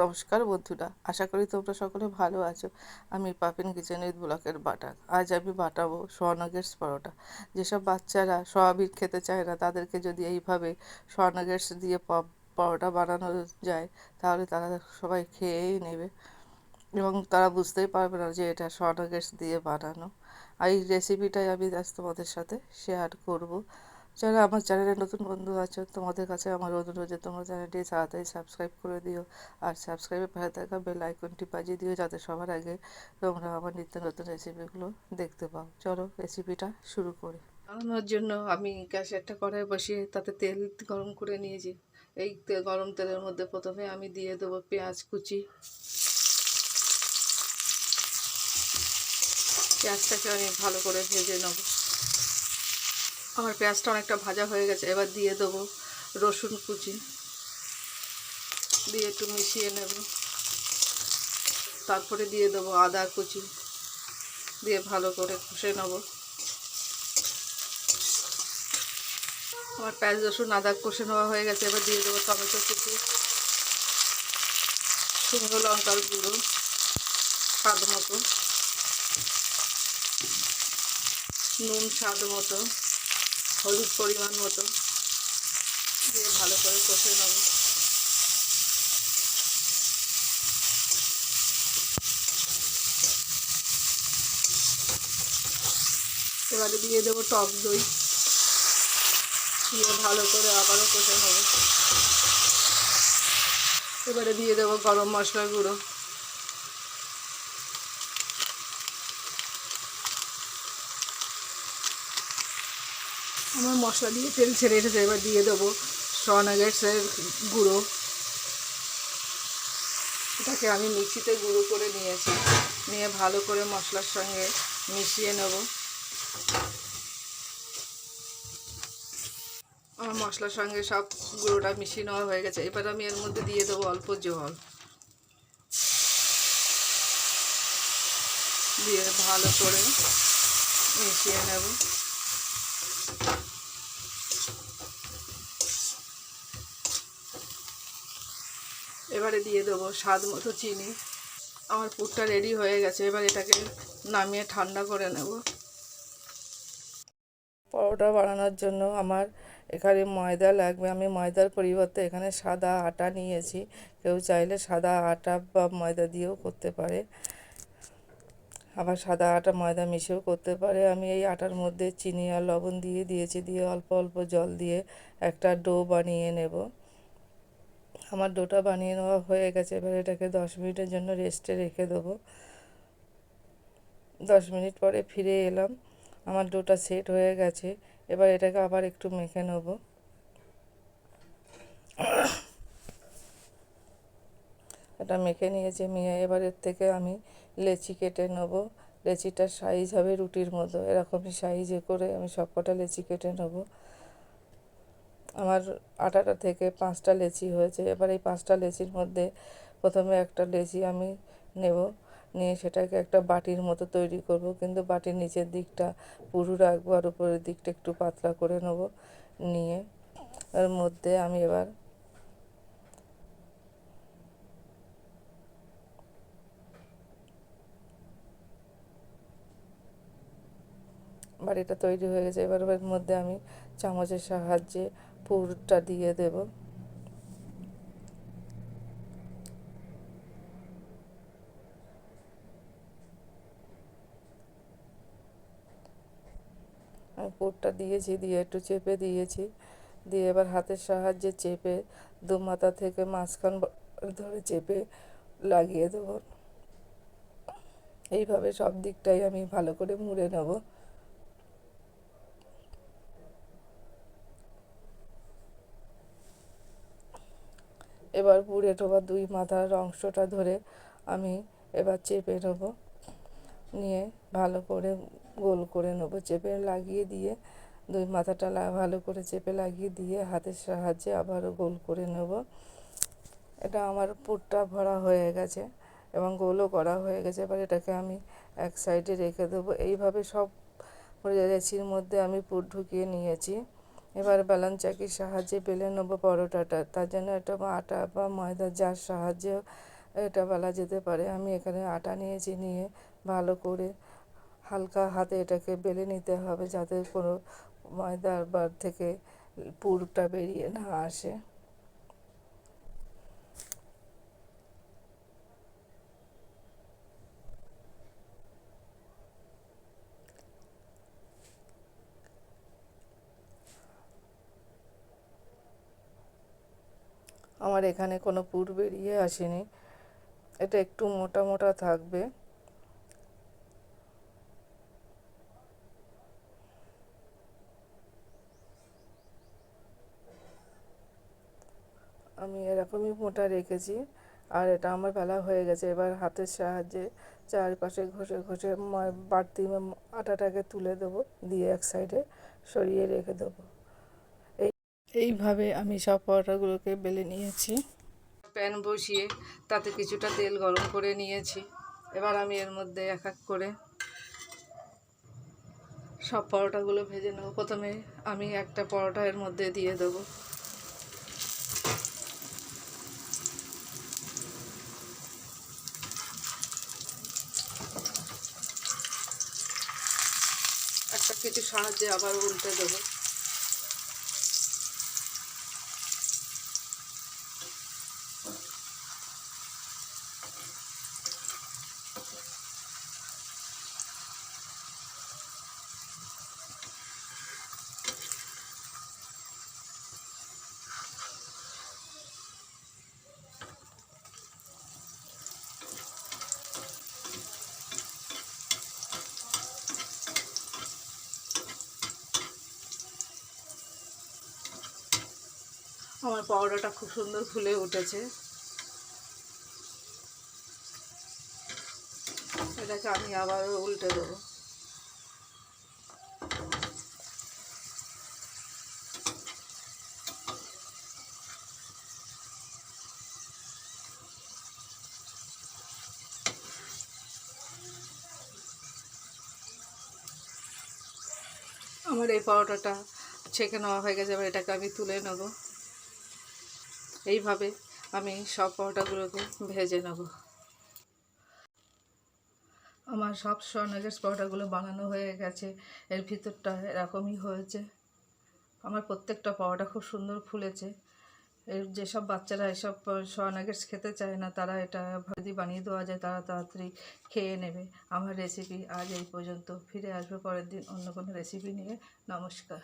নমস্কার বন্ধুরা, আশা করি তোমরা সকলে ভালো আছো। আমি পাপিন কিচেনের ব্লকের বাটার আজ আমি বাটাবো স্বর্ণগেটস পরোটা। যেসব বাচ্চারা সয়াবিন খেতে চায় না, তাদেরকে যদি এইভাবে স্বর্ণগেটস দিয়ে পরোটা বানানো যায়, তাহলে তারা সবাই খেয়েই নেবে। এবং তারা বুঝতেই পারবে না যে এটা স্বর্ণগেটস দিয়ে বানানো। আর এই রেসিপিটাই আমি আজ তোমাদের সাথে শেয়ার করব। যারা আমার চ্যানেলে নতুন বন্ধু আছো, তোমাদের কাছে আমার অনুরোধ যে তোমরা চ্যানেলটি তাড়াতাড়ি সাবস্ক্রাইব করে দিও আর সাবস্ক্রাইবের পাশে থাকা বেল আইকনটি বাজিয়ে দিও যাতে সবার আগে তোমরা আমার নিত্য নতুন রেসিপিগুলো দেখতে পাও। চলো রেসিপিটা শুরু করি। বানানোর জন্য আমি গ্যাসে একটা কড়াই বসিয়ে তাতে তেল গরম করে নিয়েছি। এই গরম তেলের মধ্যে প্রথমে আমি দিয়ে দেবো পেঁয়াজ কুচি। পেঁয়াজটাকে আমি ভালো করে ভেজে নেব। আমার পেঁয়াজটা অনেকটা ভাজা হয়ে গেছে, এবার দিয়ে দেবো রসুন কুচি। দিয়ে একটু মিশিয়ে নেব। তারপরে দিয়ে দেবো আদা কুচি। দিয়ে ভালো করে কষে নেব। আমার পেঁয়াজ, রসুন, আদা কষে নেওয়া হয়ে গেছে, এবার দিয়ে দেবো টমেটো কুচি। শুকনো লঙ্কার গুঁড়ো স্বাদ মতো। নুন স্বাদ মতো। হলুদ পরিমাণ মতো দিয়ে ভালো করে কষে নেব। এবারে দিয়ে দেবো টক দই। দিয়ে ভালো করে আবারও কষে নেব। এবারে দিয়ে দেবো গরম মশলা গুঁড়ো। আমার মশলা দিয়ে তেল ছেড়ে এসেছে, এবার দিয়ে দেবো সনাগেটসের গুঁড়ো। এটাকে আমি মিক্সিতে গুঁড়ো করে নিয়েছি, নিয়ে ভালো করে মশলার সঙ্গে মিশিয়ে নেব। আমার মশলার সঙ্গে সব গুঁড়োটা মিশিয়ে নেওয়া হয়ে গেছে। এবার আমি এর মধ্যে দিয়ে দেবো অল্প জল। দিয়ে ভালো করে মিশিয়ে নেব। এবারে দিয়ে দেবো স্বাদ মতো চিনি। আমার পুরটা রেডি হয়ে গেছে, এবার এটাকে নামিয়ে ঠান্ডা করে নেব। পরোটা বানানোর জন্য আমার এখানে ময়দা লাগবে। আমি ময়দার পরিবর্তে এখানে সাদা আটা নিয়েছি। কেউ চাইলে সাদা আটা বা ময়দা দিয়েও করতে পারে। আবার সাদা আটা, ময়দা মিশিয়েও করতে পারে। আমি এই আটার মধ্যে চিনি আর লবণ দিয়ে দিয়েছি। দিয়ে অল্প অল্প জল দিয়ে একটা ডো বানিয়ে নেব। আমার ডোটা বানিয়ে নেওয়া হয়ে গেছে, এবার এটাকে দশ মিনিটের জন্য রেস্টে রেখে দেবো। দশ মিনিট পরে ফিরে এলাম, আমার ডোটা সেট হয়ে গেছে, এবার এটাকে আবার একটু মেখে নেব। এটা মেখে নিয়েছি মেয়ে এবার এর থেকে আমি লেচি কেটে নেব। লেচিটার সাইজ হবে রুটির মতো, এরকমই সাইজে করে আমি সবকটা লেচি কেটে নেব। আমার আটাটা থেকে পাঁচটা লেচি হয়েছে। এবার এই পাঁচটা লেচির মধ্যে প্রথমে একটা লেচি আমি নেব। নিয়ে সেটাকে একটা বাটির মতো তৈরি করব। কিন্তু বাটির নিচের দিকটা পুরু রাখব আর উপরের দিকটা একটু পাতলা করে নেব। নিয়ে এর মধ্যে আমি এবার বাড়িটা তৈরি হয়ে গেছে। এবার এর মধ্যে আমি চামচের সাহায্যে পুরটা দিয়ে দেব। পুরটা দিয়েছি, দিয়ে একটু চেপে দিয়েছি। দিয়ে এবার হাতের সাহায্যে চেপে দু মাথা থেকে মাঝখান ধরে চেপে লাগিয়ে দেবো। এইভাবে সব দিকটাই আমি ভালো করে মুড়ে নেব। এবার পুড়ে টোবা দুই মাথার অংশটা ধরে আমি এবার চেপে নেব। নিয়ে ভালো করে গোল করে নেব। চেপে লাগিয়ে দিয়ে দুই মাথাটা ভালো করে চেপে লাগিয়ে দিয়ে হাতের সাহায্যে আবারও গোল করে নেব। এটা আমার পুরটা ভরা হয়ে গেছে এবং গোলও করা হয়ে গেছে। এবার এটাকে আমি এক সাইডে রেখে দেবো। এইভাবে সব লেচির মধ্যে আমি পুর ঢুকিয়ে নিয়েছি। এবার বেলন চাকির সাহায্যে বেলে নেব পরোটাটা। তার জন্য একটা আটা বা ময়দা যার সাহায্যে এটা বেলা যেতে পারে। আমি এখানে আটা নিয়েছি, নিয়ে ভালো করে হালকা হাতে এটাকে বেলে নিতে হবে যাতে কোনো ময়দার বার থেকে পুরটা বেরিয়ে না আসে। আমার এখানে কোনো পুর বেরিয়ে আসেনি। এটা একটু মোটা মোটা থাকবে। আমি এরকমই মোটা রেখেছি, আর এটা আমার বেলা হয়ে গেছে। এবার হাতের সাহায্যে চারপাশে ঘষে ঘষে বাড়তি আটাটাকে তুলে দেবো, দিয়ে এক সাইডে সরিয়ে রেখে দেবো। এইভাবে আমি সব পরোটাগুলোকে বেলে নিয়েছি। প্যান বসিয়ে তাতে কিছুটা তেল গরম করে নিয়েছি। এবার আমি এর মধ্যে এক এক করে সব পরোটাগুলো ভেজে নেব। প্রথমে আমি একটা পরোটা এর মধ্যে দিয়ে দেবো। একটা কিছু সাহায্যে আবার উল্টে দেবো। আমার পাউডারটা খুব সুন্দর ফুলে উঠেছে। এটাকে আমি আবার উল্টে দেবো। আমার এই পাউডারটা ছেঁকে নেওয়া হয়ে গেছে, এবার এটাকে আমি তুলে নেব। এইভাবে আমি সব পরোটাগুলোকে ভেজে নেব। আমার সব স্বর্ণগের পরোটাগুলো বানানো হয়ে গেছে। এর ভিতরটা এরকমই হয়েছে। আমার প্রত্যেকটা পরোটা খুব সুন্দর ফুলেছে। এর যেসব বাচ্চারা এসব স্বর্ণগেটস খেতে চায় না, তারা এটা যদি বানিয়ে দেওয়া যায়, তারা তাড়াতাড়ি খেয়ে নেবে। আমার রেসিপি আজ এই পর্যন্ত। ফিরে আসবে পরের দিন অন্য কোনো রেসিপি নিয়ে। নমস্কার।